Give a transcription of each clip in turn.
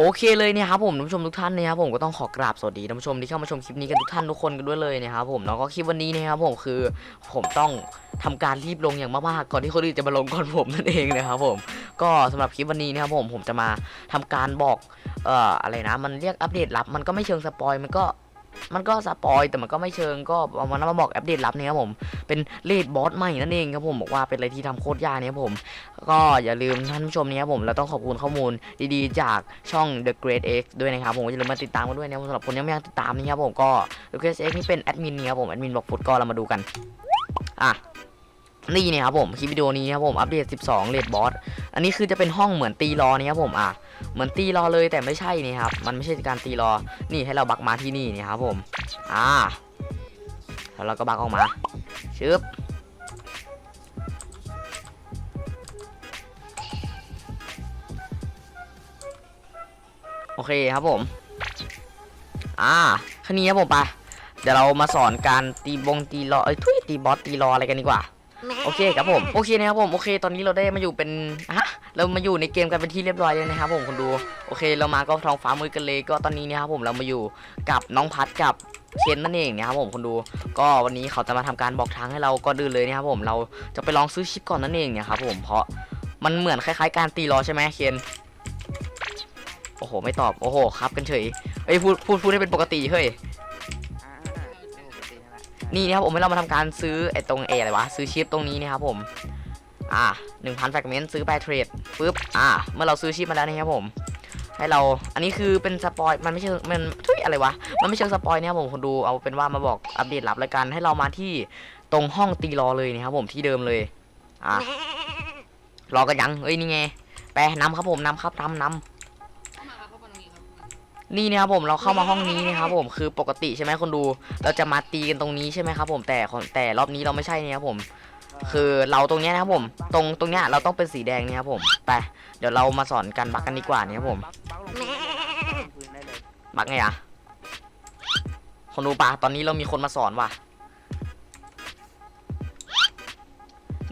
โอเคเลยเนี่ยครับผมท่านผู้ชมทุกท่านเนี่ยครับผมก็ต้องขอกราบสวัสดีท่านผู้ชมที่เข้ามาชมคลิปนี้กันทุกท่านทุกคนกันด้วยเลยนะครับผมแล้วก็คลิปวันนี้นะครับผมคือผมต้องทำการรีบลงอย่างมากๆก่อนที่คนอื่นจะมาลงก่อนผมนั่นเองนะครับผมก็สำหรับคลิปวันนี้นะครับผมผมจะมาทำการบอกเอ่ออะไรนะ มันเรียกอัปเดตลับมันก็ไม่เชิงสปอยมันก็ มันก็สปอยแต่มันก็ไม่เชิงก็เอามามาบอกอัปเดตลับเนี่ยครับผมเป็นเลดบอสใหม่นั่นเองครับผมบอกว่าเป็นอะไรที่ทำโคตรยากเนี่ยครับผม ก็อย่าลืมท่านผู้ชมนี้ครับผมเราต้องขอบคุณข้อมูลดีๆ จากช่อง The Great X ด้วยนะครับผมอย่าลืมมาติดตามกันด้วยนะครับสำหรับคนยังไม่ยังติดตามนี่ครับผมก็ The Great X นี่เป็นแอดมินนี่ครับผมแอดมินบอกฟุตก็เรามาดูกันอะ นี่เนี่ยครับผมคลิปวิดีโอนี้ครับผมอัปเดต 12เลดบอสอันนี้คือจะเป็นห้องเหมือนตีรอนี่ครับผมอะเหมือนตีรอเลยแต่ไม่ใช่นี่ครับมันไม่ใช่การตีรอ นี่ให้เราบักมาที่นี่นี่ครับผมอ่าแล้วเราก็บักออกมาชึบโอเคครับผม อ่าคันนี้ครับผมไปะเดี๋ยวเรามาสอนการตีบงตีรอเอ้ทุยตีบอสตีรออะไรกันดีกว่า โอเคครับผมโอเคนะครับผมโอเค ตอนนี้เราได้มาอยู่เป็นฮะเรามาอยู่ในเกมกันเป็นที่เรียบร้อยเลยนะครับผมคุณดูโอเค เรามาก็ท้องฟ้ามืดกันเลยก็ตอนนี้เนี่ยครับผมเรามาอยู่กับน้องพัดกับเคนนั่นเองนะครับผมคุณดู ก็วันนี้เขาจะมาทำการบอกทางให้เราก็ดื้อเลยนะครับผมเราจะไปลองซื้อชิปก่อนนั่นเองเนี่ยครับผมเพราะมันเหมือนคล้าย ๆ การตีรอใช่ไหมเคนโอ้โหไม่ตอบโอ้โหครับกันเฉยเอ้ยพูดพูดพูดให้เป็นปกติเฮ้ย นี่นะครับผมให้เรามาทำการซื้อไอ้ตรงเออะไรวะซื้อชิปตรงนี้นะครับผม อ่าหนึ่งพันแฟกเมนต์ซื้อไปเทรดปุ๊บอ่า เมื่อเราซื้อชิปมาแล้วนะครับผมให้เราอันนี้คือเป็นสปอยมันไม่ใช่มันทุยอะไรวะมันไม่เชิงสปอยเนี่ยครับผมคนดูเอาเป็นว่ามาบอกอัปเดตลับรายการให้เรามาที่ตรงห้องตีรอเลยนะครับผมที่เดิมเลยอ่ารอกันยังเอ้ยนี่ไงแปรนำครับผมนำครับนำนำ นี่นะครับผมเราเข้ามาห้องนี้นะครับผมคือปกติใช่ไหมคนดู เราจะมาตีกันตรงนี้ใช่ไหมครับผมแต่คนแต่รอบนี้เราไม่ใช่เนี่ยครับผม คือเราตรงเนี้ยนะครับผม ตรงตรงเนี้ยเราต้องเป็นสีแดงเนี่ยครับผมไปเดี๋ยวเรามาสอนกันบักกันดีกว่าเนี่ยครับผมบักบักลงพื้นได้เลยบักลงพื้นได้เลยบักไงอะคนดูปะตอนนี้เรามีคนมาสอนว่ะ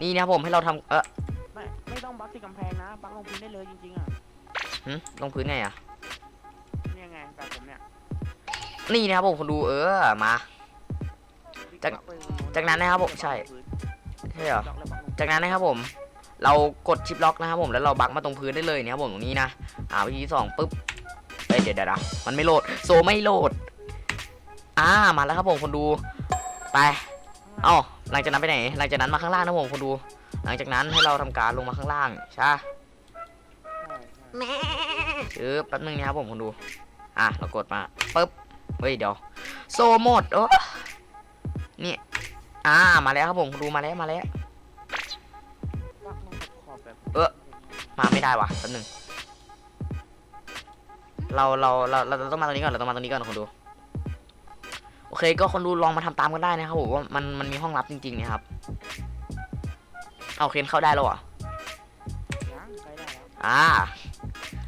นี่นะครับผมให้เราทำเออไม่ไม่ต้องบักที่กำแพงนะบักลงพื้นได้เลยจริงๆอะหึลงพื้นไงอะ เนี่ยไงแบบผมเนี่ยนี่นะครับผมคนดูเออมา จากบักไปจากนั้นนะครับผมใช่พื้นใช่เหรอบักแล้วบักลงจากนั้นนะครับผม เรากดชิปล็อกนะครับผมแล้วเราบักมาตรงพื้นได้เลยนะครับผมตรงนี้นะอ่าวิธีที่สองปุ๊บเอ้ยเดี๋ยวเดี๋ยวนะมันไม่โหลดโซไม่โหลดอ่ามาแล้วครับผมคนดูไปเอ้าหลังจากนั้นไปไหน หลังจากนั้นมาข้างล่างนะครับผมคนดู หลังจากนั้นให้เราทำการลงมาข้างล่างใช่ปะใช่ใช่ชื่อแป๊บนึงนะครับผมคนดู อะเรากดมาปุ๊บเฮ้ยเดี๋ยวโซหมดโอ้นี่อ่ามาแล้วครับผมดูมาแล้วมาแล้ว เออมาไม่ได้วะแป๊บนึงเราเราเราเราต้องมาตรงนี้ก่อนเราต้องมาตรงนี้ก่อนคนดูโอเคก็คนดูลองมาทำตามกันได้นะครับผมว่ามันมันมีห้องลับจริงๆนะครับเอาเคนเข้าได้แล้วเหรอะอ่า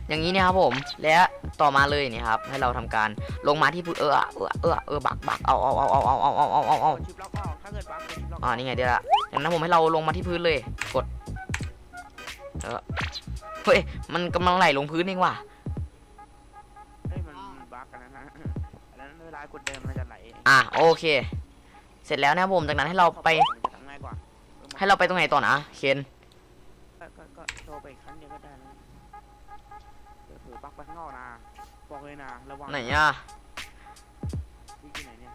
อย่างนี้เนี่ยครับผม และ ต่อมาเลยเนี่ยครับให้เราทำการลงมาที่พื้นเออเออเออเออบักบักเอาเอาเอาเอาเอาเอาเอาเอาเอาเอากดชิปล็อกออกถ้าเกิดบักกดชิปล็อกอ่านี่ไงเดี๋ยวละอย่างนั้นผมให้เราลงมาที่พื้นเลย กดเออเฮ้ยมันกำลังไหลลงพื้นเองว่ะเฮ้ยมันมันบักกันนะฮะอันนั้นเวลากดเดินมันจะไหลอะโอเค เสร็จแล้วนะครับผมจากนั้นให้เราไปมันจะทำง่ายกว่าออให้เราไปตรงไหนต่อนะเคนก็ก็ก็โทรไปอีกครั้งเดียวก็ได้แล้วเดี๋ยวเผื่อบัก ไปข้างนอกนะบอกเลยนะระวังไหนอะวิ่งที่ไหนเนี่ย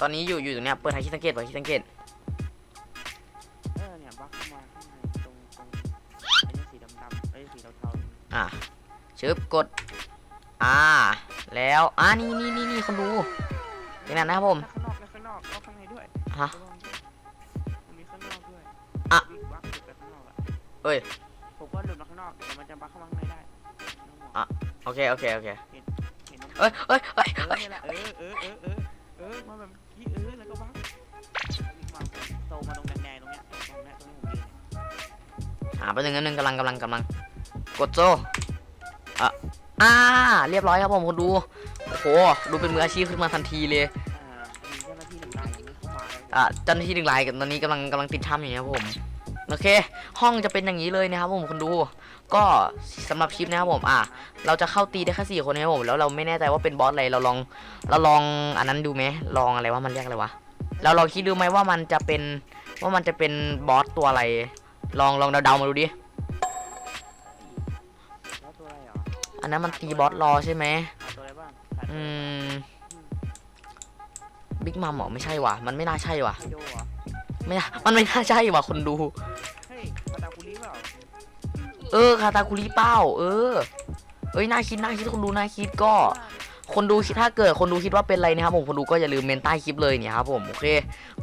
ตอนนี้อยู่อยู่ตรงเนี้ยเปิดให้คิดสังเกตเปิดให้คิดสังเกตเออเนี่ยบักเข้ามาข้างในตรงตรงไอ้เนี่ยสีดำดำไอ้ยสีเทาๆอะชึบกด อ่า แล้วอ่านี่นี่นี่นี่คนดูอย่างนั้นนะครับผมข้างนอกและข้างนอกแล้วข้างในด้วยฮะระวังด้วยมันมีข้างนอกด้วยอะวิ่งบักหลุดไปข้างนอกอะเอ้ยผมก็หลุดมาข้างนอกแต่มันจะบักเข้ามาข้างในได้ไม่ต้ องห่วงอะโอเคโอเคโอเคเห็นน้องเอ้ยเอ้ยเอ้ยเออเอ้ยนี่แหละเออเออเออเออเออมาแบบกี้เออแล้วก็บักวิ่งมาโตมาตรงแดงๆตรงเนี้ยตรงเนี้ยตรงนี้ผมยืนเนี่ยอ่าเป็นหนึ่งนึงกำลังกำลังกำลัง กดโซอะอ่า เรียบร้อยครับผมคนดูโอ้โหดูเป็นมืออาชีพขึ้นมาทันทีเลย อ่ามีเจ้าหน้าที่หนึ่งรายยังไม่เข้ามาเลยอะเจ้าหน้าที่หนึ่งรายกันตอนนี้กำลังกำลังติดถ้ำอยู่นะครับผม โอเค ห้องจะเป็นอย่างนี้เลยนะครับผมคนดู ก็สำหรับคลิปนะครับผมอะเราจะเข้าตีได้แค่สี่คนนะครับผมแล้วเราไม่แน่ใจว่าเป็นบอสอะไรเราลองเราลองอันนั้นดูไหมลองอะไรว่ามันเรียกอะไรวะเราลองคิดดูไหมว่ามันจะเป็นว่ามันจะเป็นบอสตัวอะไร ลองลองเดาๆมาดูดิอันนั้นมันตีบอสรอใช่ไหมอืมบิ๊กมัมเหรอไม่ใช่ว่ะมันไม่น่าใช่ว่ะไม่มันไม่น่าใช่ว่ะคนดู เออคาตาคุริเป้า เออ เอ้ยน่าคิดน่าคิดคนดูน่าคิดก็ คนดูคิดถ้าเกิดคนดูคิดว่าเป็นอะไรนะครับผมคนดูก็อย่าลืมเมนใต้คลิปเลยเนี่ยครับผมโอเค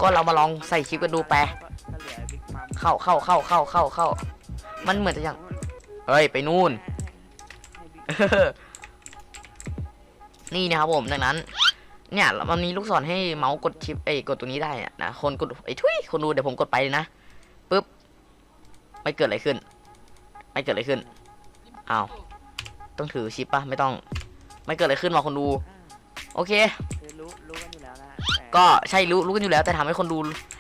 ก็เรามาลองใส่คลิปกันดูไปเข้าเข้าเข้าเข้าเข้าเข้ามันเหมือนจะยังเฮ้ยไปนู่น นี่นะครับผมดังนั้น เนี่ยมันมีลูกศรให้เมาส์กดชิปเอ้กดตัวนี้ได้นะคนกดไอ้ทุยคนดูเดี๋ยวผมกดไปเลยนะปึ๊บไม่เกิดอะไรขึ้น ไม่เกิดอะไรขึ้นอ้าวต้องถือชิปปะไม่ต้อง ไม่เกิดอะไรขึ้นมาคนดู โอเค คือรู้รู้กันอยู่แล้วนะแต่ก็ใช่รู้รู้กันอยู่แล้วแต่ทำให้คนดู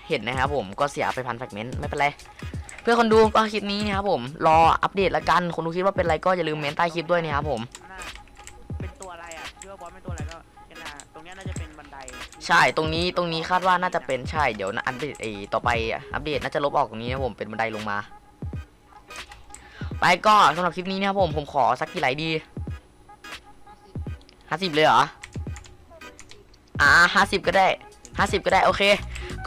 เห็นนะครับผมก็เสียไปพันแฟกเมนต์ไม่เป็นไร เพื่อคนดูก็คลิปนี้นะครับผม รออัปเดตละกัน คนดูคิดว่าเป็นอะไรก็อย่าลืมเมนใต้คลิปด้วยนะครับผม น่าเป็นตัวอะไรอะคิดว่าบอสเป็นตัวอะไรก็เห็นนะตรงเนี้ยน่าจะเป็นบันไดใช่ตรงนี้ตรงนี้คาดว่าน่าจะเป็นใช่เดี๋ยวนะอัปเดตไอต่อไปอัปเดตน่าจะลบออกตรงนี้นะครับผมเป็นบันไดลงมา ไปก็สำหรับคลิปนี้นะครับผมผมขอสักกี่ไลดีห้าสิบเลยเหรอ อ่าห้าสิบก็ได้ห้าสิบก็ได้โอเค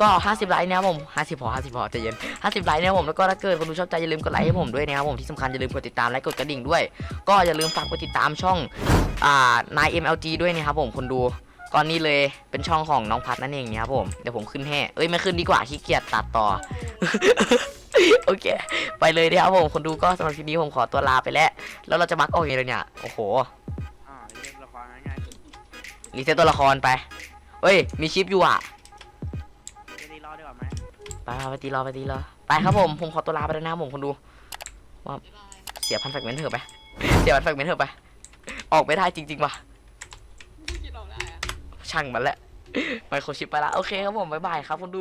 ก็ห้าสิบไลค์นะครับผมห้าสิบพอห้าสิบพอใจเย็นห้าสิบไลค์นะครับผมแล้วก็ถ้าเกิดคนดูชอบใจอย่าลืมกดไลค์ให้ผมด้วยนะครับผมที่สำคัญอย่าลืมกดติดตามและกดกระดิ่งด้วย ก็อย่าลืมฝากกดติดตามช่องอ่านาย MLG ด้วยนะครับผมคนดูตอนนี้เลยเป็นช่องของน้องพัดนั่นเองนี่ยครับผมเดี๋ยวผมขึ้นให้เอ้ยไม่ขึ้นดีกว่าขี้เกียจตัดต่อ โอเค ไปเลยนะครับผมคนดูก็สำหรับคลิปนี้ผมขอตัวลาไปแล้ว แล้วเราจะบักออกยังไงเลยเนี่ยโอ้โหอ่าเรียกละครง่ายๆคือรีเซ็ตตัวละครไปเอ้ย มีชิปอยู่อะจะรีรอดีกว่าไหมไปไปไปตีรอไปตีรอไปครับผมผมขอตัวลาไปแล้วนะครับผมคนดูบ๊ายบายเสียพันแฟกเมนต์เถอะไป เสียพันแฟกเมนต์เถอะไป ออกไม่ได้จริงๆว่ะคิดออกได้อะ ช่างมันแหละไปโคชิปไปละโอเคครับผม บ๊ายบายครับคนดู